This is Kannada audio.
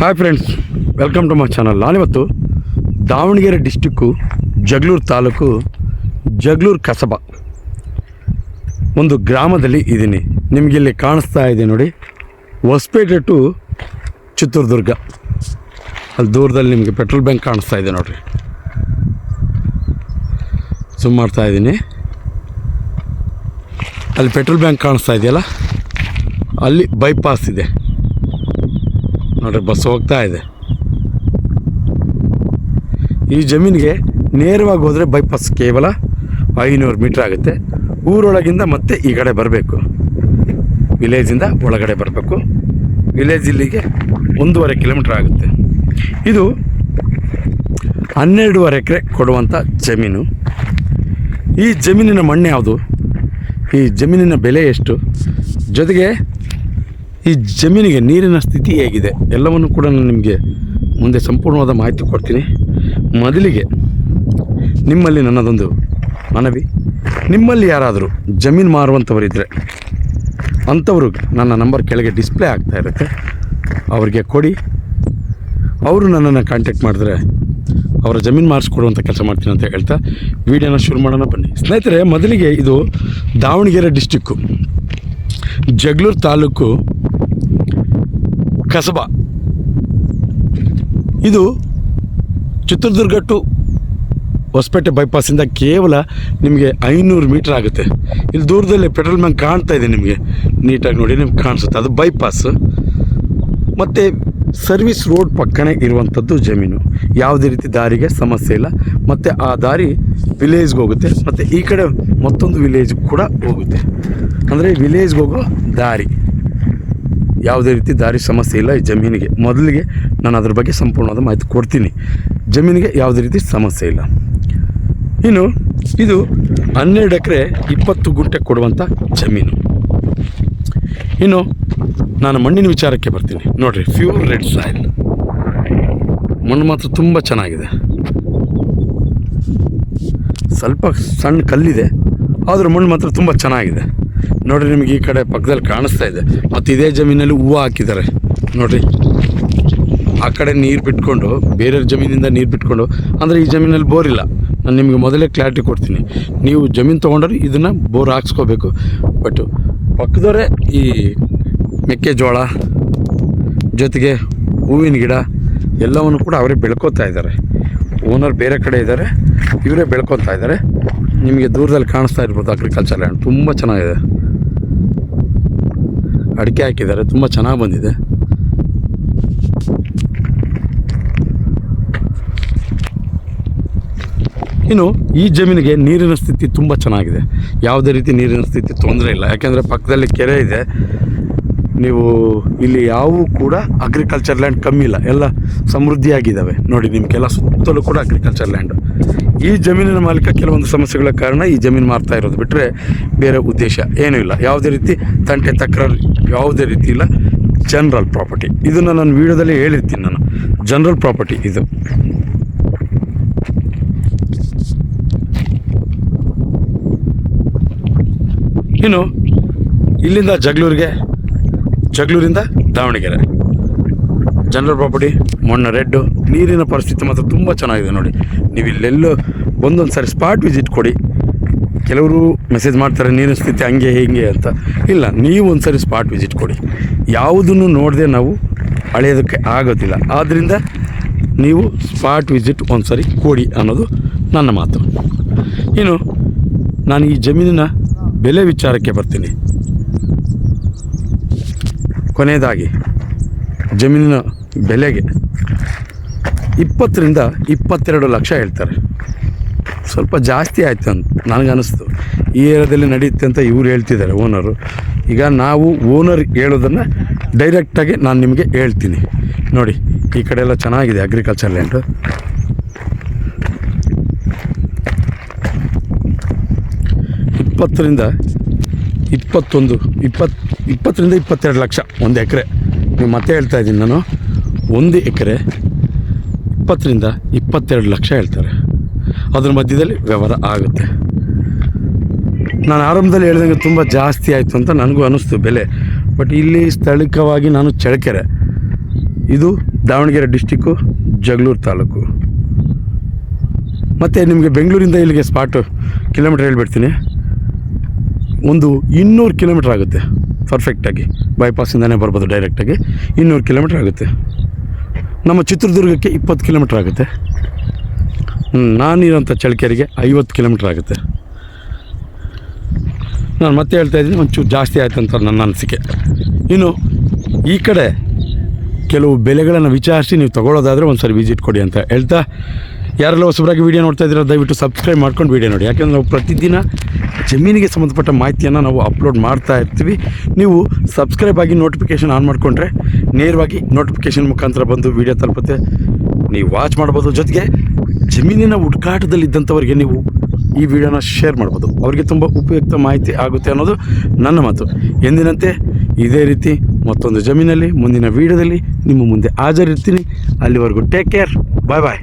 Hi friends welcome to my channel ನಾನಿವತ್ತು ದಾವಣಗೆರೆ ಡಿಸ್ಟಿಕ್ಕು ಜಗಳೂರು ತಾಲೂಕು, ಜಗಳೂರು ಕಸಬ ಒಂದು ಗ್ರಾಮದಲ್ಲಿ ಇದ್ದೀನಿ. ನಿಮಗೆ ಇಲ್ಲಿ ಕಾಣಿಸ್ತಾ ಇದೆ ನೋಡಿ. ಹೊಸಪೇಟೆ ಟು ಚಿತ್ರದುರ್ಗ. ಅಲ್ಲಿ ದೂರದಲ್ಲಿ ನಿಮಗೆ ಪೆಟ್ರೋಲ್ ಬ್ಯಾಂಕ್ ಕಾಣಿಸ್ತಾ ಇದೆ ನೋಡಿರಿ. ಜೂಮ್ ಮಾಡ್ತಾ ಇದ್ದೀನಿ. ಅಲ್ಲಿ ಪೆಟ್ರೋಲ್ ಬ್ಯಾಂಕ್ ಕಾಣಿಸ್ತಾ ಇದೆಯಲ್ಲ? ಅಲ್ಲಿ ಬೈಪಾಸ್ ಇದೆ. ನೋಡ್ರಿ, ಬಸ್ ಹೋಗ್ತಾ ಇದೆ. ಈ ಜಮೀನಿಗೆ ನೇರವಾಗಿ ಹೋದರೆ ಬೈಪಾಸ್ ಕೇವಲ ಐನೂರು ಮೀಟ್ರ್ ಆಗುತ್ತೆ. ಊರೊಳಗಿಂದ ಮತ್ತೆ ಈ ಕಡೆ ಬರಬೇಕು. ವಿಲೇಜಿಂದ ಒಳಗಡೆ ಬರಬೇಕು. ವಿಲೇಜ್ ಇಲ್ಲಿಗೆ ಒಂದೂವರೆ ಕಿಲೋಮೀಟ್ರ್ ಆಗುತ್ತೆ. ಇದು ಹನ್ನೆರಡೂವರೆ ಎಕರೆ ಕೊಡುವಂಥ ಜಮೀನು. ಈ ಜಮೀನಿನ ಮಣ್ಣು ಯಾವುದು? ಈ ಜಮೀನಿನ ಬೆಲೆ ಎಷ್ಟು? ಜೊತೆಗೆ ಈ ಜಮೀನಿಗೆ ನೀರಿನ ಸ್ಥಿತಿ ಹೇಗಿದೆ, ಎಲ್ಲವನ್ನು ಕೂಡ ನಾನು ನಿಮಗೆ ಮುಂದೆ ಸಂಪೂರ್ಣವಾದ ಮಾಹಿತಿ ಕೊಡ್ತೀನಿ. ಮೊದಲಿಗೆ ನಿಮ್ಮಲ್ಲಿ ನನ್ನದೊಂದು ಮನವಿ. ನಿಮ್ಮಲ್ಲಿ ಯಾರಾದರೂ ಜಮೀನು ಮಾರುವಂಥವರಿದ್ದರೆ ಅಂಥವರು ನನ್ನ ನಂಬರ್ ಕೆಳಗೆ ಡಿಸ್ಪ್ಲೇ ಆಗ್ತಾ ಇರುತ್ತೆ. ಅವರಿಗೆ ಕೊಡಿ. ಅವರು ನನ್ನನ್ನು ಕಾಂಟ್ಯಾಕ್ಟ್ ಮಾಡಿದ್ರೆ ಅವರ ಜಮೀನು ಮಾರಿಸ್ಕೊಡುವಂಥ ಕೆಲಸ ಮಾಡ್ತೀನಿ ಅಂತ ಹೇಳ್ತಾ ವೀಡಿಯೋನ ಶುರು ಮಾಡೋಣ ಬನ್ನಿ. ಸ್ನೇಹಿತರೆ, ಮೊದಲಿಗೆ ಇದು ದಾವಣಗೆರೆ ಡಿಸ್ಟಿಕ್ಕು ಜಗಳೂರು ತಾಲೂಕು ಕಸಬಾ. ಇದು ಚಿತ್ರದುರ್ಗ ಟು ಹೊಸಪೇಟೆ ಬೈಪಾಸಿಂದ ಕೇವಲ ನಿಮಗೆ ಐನೂರು ಮೀಟ್ರ್ ಆಗುತ್ತೆ. ಇಲ್ಲಿ ದೂರದಲ್ಲಿ ಪೆಟ್ರೋಲ್ ಬ್ಯಾಂಕ್ ಕಾಣ್ತಾ ಇದೆ ನಿಮಗೆ. ನೀಟಾಗಿ ನೋಡಿ ನಿಮ್ಗೆ ಕಾಣಿಸುತ್ತೆ. ಅದು ಬೈಪಾಸ್ ಮತ್ತು ಸರ್ವಿಸ್ ರೋಡ್ ಪಕ್ಕನೇ ಇರುವಂಥದ್ದು ಜಮೀನು. ಯಾವುದೇ ರೀತಿ ದಾರಿಗೆ ಸಮಸ್ಯೆ ಇಲ್ಲ. ಮತ್ತು ಆ ದಾರಿ ವಿಲೇಜ್ಗೆ ಹೋಗುತ್ತೆ. ಮತ್ತು ಈ ಕಡೆ ಮತ್ತೊಂದು ವಿಲೇಜ್ ಕೂಡ ಹೋಗುತ್ತೆ. ಅಂದರೆ ವಿಲೇಜ್ಗೆ ಹೋಗೋ ದಾರಿ. ಯಾವುದೇ ರೀತಿ ದಾರಿ ಸಮಸ್ಯೆ ಇಲ್ಲ ಈ ಜಮೀನಿಗೆ. ಮೊದಲಿಗೆ ನಾನು ಅದ್ರ ಬಗ್ಗೆ ಸಂಪೂರ್ಣವಾದ ಮಾಹಿತಿ ಕೊಡ್ತೀನಿ. ಜಮೀನಿಗೆ ಯಾವುದೇ ರೀತಿ ಸಮಸ್ಯೆ ಇಲ್ಲ. ಇನ್ನು ಇದು ಹನ್ನೆರಡು ಎಕರೆ ಇಪ್ಪತ್ತು ಗುಂಟೆ ಕೊಡುವಂಥ ಜಮೀನು. ಇನ್ನು ನಾನು ಮಣ್ಣಿನ ವಿಚಾರಕ್ಕೆ ಬರ್ತೀನಿ. ನೋಡಿರಿ ಫ್ಯೂರ್ ರೆಡ್ ಸಾಯಿಲ್ ಮಣ್ಣು ಮಾತ್ರ ತುಂಬ ಚೆನ್ನಾಗಿದೆ. ಸ್ವಲ್ಪ ಸಣ್ಣ ಕಲ್ಲಿದೆ, ಆದರೂ ಮಣ್ಣು ಮಾತ್ರ ತುಂಬ ಚೆನ್ನಾಗಿದೆ. ನೋಡಿರಿ ನಿಮಗೆ ಈ ಕಡೆ ಪಕ್ಕದಲ್ಲಿ ಕಾಣಿಸ್ತಾ ಇದೆ. ಮತ್ತು ಇದೇ ಜಮೀನಲ್ಲಿ ಹೂವು ಹಾಕಿದ್ದಾರೆ. ನೋಡಿರಿ. ಆ ಕಡೆ ನೀರು ಬಿಟ್ಕೊಂಡು ಬೇರೆ ಜಮೀನಿಂದ ನೀರು ಬಿಟ್ಕೊಂಡು, ಅಂದರೆ ಈ ಜಮೀನಲ್ಲಿ ಬೋರ್ ಇಲ್ಲ. ನಾನು ನಿಮಗೆ ಮೊದಲೇ ಕ್ಲಾರಿಟಿ ಕೊಡ್ತೀನಿ. ನೀವು ಜಮೀನು ತೊಗೊಂಡ್ರೆ ಇದನ್ನು ಬೋರ್ ಹಾಕ್ಸ್ಕೋಬೇಕು. ಬಟ್ ಪಕ್ಕದವರೇ ಈ ಮೆಕ್ಕೆಜೋಳ, ಜೊತೆಗೆ ಹೂವಿನ ಗಿಡ ಎಲ್ಲವನ್ನು ಕೂಡ ಅವರೇ ಬೆಳ್ಕೊತಾ ಇದ್ದಾರೆ. ಓನರ್ ಬೇರೆ ಕಡೆ ಇದ್ದಾರೆ. ಇವರೇ ಬೆಳ್ಕೊತಾ ಇದ್ದಾರೆ. ನಿಮಗೆ ದೂರದಲ್ಲಿ ಕಾಣಿಸ್ತಾ ಇರ್ಬೋದು ಅಗ್ರಿಕಲ್ಚರ್ ಲ್ಯಾಂಡ್ ತುಂಬ ಚೆನ್ನಾಗಿದೆ. ಅಡಿಕೆ ಹಾಕಿದ್ದಾರೆ, ತುಂಬ ಚೆನ್ನಾಗಿ ಬಂದಿದೆ. ಇನ್ನು ಈ ಜಮೀನಿಗೆ ನೀರಿನ ಸ್ಥಿತಿ ತುಂಬ ಚೆನ್ನಾಗಿದೆ. ಯಾವುದೇ ರೀತಿ ನೀರಿನ ಸ್ಥಿತಿ ತೊಂದರೆ ಇಲ್ಲ. ಯಾಕೆಂದರೆ ಪಕ್ಕದಲ್ಲಿ ಕೆರೆ ಇದೆ. ನೀವು ಇಲ್ಲಿ ಯಾವೂ ಕೂಡ ಅಗ್ರಿಕಲ್ಚರ್ ಲ್ಯಾಂಡ್ ಕಮ್ಮಿ ಇಲ್ಲ. ಎಲ್ಲ ಸಮೃದ್ಧಿಯಾಗಿದ್ದಾವೆ. ನೋಡಿ, ನಿಮಗೆಲ್ಲ ಸುತ್ತಲೂ ಕೂಡ ಅಗ್ರಿಕಲ್ಚರ್ ಲ್ಯಾಂಡ್ ಈ ಜಮೀನಿನ ಮಾಲೀಕ ಕೆಲವೊಂದು ಸಮಸ್ಯೆಗಳ ಕಾರಣ ಈ ಜಮೀನು ಮಾರ್ತಾ ಇರೋದು. ಬಿಟ್ಟರೆ ಬೇರೆ ಉದ್ದೇಶ ಏನೂ ಇಲ್ಲ. ಯಾವುದೇ ರೀತಿ ತಂಟೆ, ತಕರಾರು ಯಾವುದೇ ರೀತಿ ಇಲ್ಲ. ಜನರಲ್ ಪ್ರಾಪರ್ಟಿ ಇದನ್ನು ನಾನು ವೀಡಿಯೋದಲ್ಲಿ ಹೇಳಿರ್ತೀನಿ ನಾನು. ಜನರಲ್ ಪ್ರಾಪರ್ಟಿ ಇದು. ಇನ್ನು ಇಲ್ಲಿಂದ ಜಗಳೂರಿಗೆ ಜಗಳೂರಿಂದ? ದಾವಣಗೆರೆ. ಜನರಲ್ ಪ್ರಾಪರ್ಟಿ, ಮಣ್ಣು ರೆಡ್ಡು, ನೀರಿನ ಪರಿಸ್ಥಿತಿ ಮಾತ್ರ ತುಂಬ ಚೆನ್ನಾಗಿದೆ ನೋಡಿ. ನೀವು ಇಲ್ಲೆಲ್ಲೋ ಒಂದೊಂದು ಸಾರಿ ಸ್ಪಾಟ್ ವಿಸಿಟ್ ಕೊಡಿ. ಕೆಲವರು ಮೆಸೇಜ್ ಮಾಡ್ತಾರೆ, ನೀರಿನ ಸ್ಥಿತಿ ಹಂಗೆ, ಹಿಂಗೆ ಅಂತ. ಇಲ್ಲ, ನೀವು ಒಂದು ಸಾರಿ ಸ್ಪಾಟ್ ವಿಸಿಟ್ ಕೊಡಿ. ಯಾವುದನ್ನು ನೋಡದೆ ನಾವು ಅಳೆಯೋದಕ್ಕೆ ಆಗೋದಿಲ್ಲ. ಆದ್ದರಿಂದ ನೀವು ಸ್ಪಾಟ್ ವಿಸಿಟ್ ಒಂದು ಸಾರಿ ಕೊಡಿ ಅನ್ನೋದು ನನ್ನ ಮಾತು. ಇನ್ನು, ನಾನು ಈ ಜಮೀನಿನ ಬೆಲೆ ವಿಚಾರಕ್ಕೆ ಬರ್ತೀನಿ. ಕೊನೆಯದಾಗಿ ಜಮೀನಿನ ಬೆಲೆಗೆ ಇಪ್ಪತ್ತರಿಂದ ಇಪ್ಪತ್ತೆರಡು ಲಕ್ಷ ಹೇಳ್ತಾರೆ. ಸ್ವಲ್ಪ ಜಾಸ್ತಿ ಆಯಿತು ಅಂತ ನನಗನ್ನಿಸ್ತು. ಈ ಏರಿಯಾದಲ್ಲಿ ನಡೆಯುತ್ತೆ ಅಂತ ಇವ್ರು ಹೇಳ್ತಿದ್ದಾರೆ, ಓನರು. ಈಗ ನಾವು ಓನರ್ ಹೇಳೋದನ್ನು ಡೈರೆಕ್ಟಾಗಿ ನಾನು ನಿಮಗೆ ಹೇಳ್ತೀನಿ. ನೋಡಿ, ಈ ಕಡೆ ಎಲ್ಲ ಚೆನ್ನಾಗಿದೆ ಅಗ್ರಿಕಲ್ಚರ್ ಲ್ಯಾಂಡು ಇಪ್ಪತ್ತರಿಂದ ಇಪ್ಪತ್ತೊಂದು, ಇಪ್ಪತ್ತು ಇಪ್ಪತ್ತರಿಂದ ಇಪ್ಪತ್ತೆರಡು ಲಕ್ಷ ಒಂದು ಎಕರೆ. ನೀವು ಮತ್ತೆ ಹೇಳ್ತಾ ಇದ್ದೀನಿ ನಾನು. ಒಂದು ಎಕರೆ ಇಪ್ಪತ್ತರಿಂದ ಇಪ್ಪತ್ತೆರಡು ಲಕ್ಷ ಹೇಳ್ತಾರೆ. ಅದ್ರ ಮಧ್ಯದಲ್ಲಿ ವ್ಯವಹಾರ ಆಗುತ್ತೆ. ನಾನು ಆರಂಭದಲ್ಲಿ ಹೇಳಿದಂಗೆ ತುಂಬ ಜಾಸ್ತಿ ಆಯಿತು ಅಂತ ನನಗೂ ಅನ್ನಿಸ್ತು ಬೆಲೆ. ಬಟ್ ಇಲ್ಲಿ ಸ್ಥಳೀಯವಾಗಿ ನಾನು ಚಳ್ಳಕೆರೆ. ಇದು ದಾವಣಗೆರೆ ಡಿಸ್ಟಿಕ್ಕು, ಜಗಳೂರು ತಾಲೂಕು. ಮತ್ತು ನಿಮಗೆ ಬೆಂಗಳೂರಿಂದ ಇಲ್ಲಿಗೆ ಸ್ಪಾಟು ಕಿಲೋಮೀಟ್ರ್ ಹೇಳಿಬಿಡ್ತೀನಿ. ಒಂದು ಇನ್ನೂರು ಕಿಲೋಮೀಟ್ರ್ ಆಗುತ್ತೆ. ಪರ್ಫೆಕ್ಟಾಗಿ ಬೈಪಾಸಿಂದನೇ ಬರ್ಬೋದು ಡೈರೆಕ್ಟಾಗಿ ಇನ್ನೂರು ಕಿಲೋಮೀಟ್ರ್ ಆಗುತ್ತೆ. ನಮ್ಮ ಚಿತ್ರದುರ್ಗಕ್ಕೆ ಇಪ್ಪತ್ತು ಕಿಲೋಮೀಟ್ರ್ ಆಗುತ್ತೆ. ನಾನಿರೋಂಥ ಚಳ್ಳಕೆರೆಗೆ ಐವತ್ತು ಕಿಲೋಮೀಟ್ರ್ ಆಗುತ್ತೆ. ನಾನು ಮತ್ತೆ ಹೇಳ್ತಾ ಇದ್ದೀನಿ, ಒಂಚೂರು ಜಾಸ್ತಿ ಆಯಿತು ಅಂತ ನನ್ನ ಅನಿಸಿಕೆ. ಇನ್ನು ಈ ಕಡೆ ಕೆಲವು ಬೆಲೆಗಳನ್ನು ವಿಚಾರಿಸಿ ನೀವು ತಗೊಳ್ಳೋದಾದರೆ ಒಂದು ಸರಿ ವಿಸಿಟ್ ಕೊಡಿ ಅಂತ ಹೇಳ್ತಾ ಯಾರೆಲ್ಲ ಹೊಸಬರಾಗಿ ವೀಡಿಯೋ ನೋಡ್ತಾ ಇದ್ದೀರೋ, ದಯವಿಟ್ಟು ಸಬ್ಸ್ಕ್ರೈಬ್ ಮಾಡ್ಕೊಂಡು ವೀಡಿಯೋ ನೋಡಿ. ಯಾಕೆಂದರೆ ನಾವು ಪ್ರತಿದಿನ ಜಮೀನಿಗೆ ಸಂಬಂಧಪಟ್ಟ ಮಾಹಿತಿಯನ್ನು ನಾವು ಅಪ್ಲೋಡ್ ಮಾಡ್ತಾ ಇರ್ತೀವಿ. ನೀವು ಸಬ್ಸ್ಕ್ರೈಬ್ ಆಗಿ ನೋಟಿಫಿಕೇಷನ್ ಆನ್ ಮಾಡಿಕೊಂಡ್ರೆ ನೇರವಾಗಿ ನೋಟಿಫಿಕೇಷನ್ ಮುಖಾಂತರ ಬಂದು ವೀಡಿಯೋ ತಲುಪುತ್ತೆ. ನೀವು ವಾಚ್ ಮಾಡ್ಬೋದು. ಜೊತೆಗೆ ಜಮೀನಿನ ಹುಡುಕಾಟದಲ್ಲಿದ್ದಂಥವ್ರಿಗೆ ನೀವು ಈ ವಿಡಿಯೋನ ಶೇರ್ ಮಾಡ್ಬೋದು. ಅವರಿಗೆ ತುಂಬ ಉಪಯುಕ್ತ ಮಾಹಿತಿ ಆಗುತ್ತೆ ಅನ್ನೋದು ನನ್ನ ಮಾತು. ಎಂದಿನಂತೆ ಇದೇ ರೀತಿ ಮತ್ತೊಂದು ಜಮೀನಲ್ಲಿ, ಮುಂದಿನ ವೀಡಿಯೋದಲ್ಲಿ ನಿಮ್ಮ ಮುಂದೆ ಹಾಜರಿರ್ತೀನಿ. ಅಲ್ಲಿವರೆಗೂ ಟೇಕ್ ಕೇರ್ ಬಾಯ್ ಬಾಯ್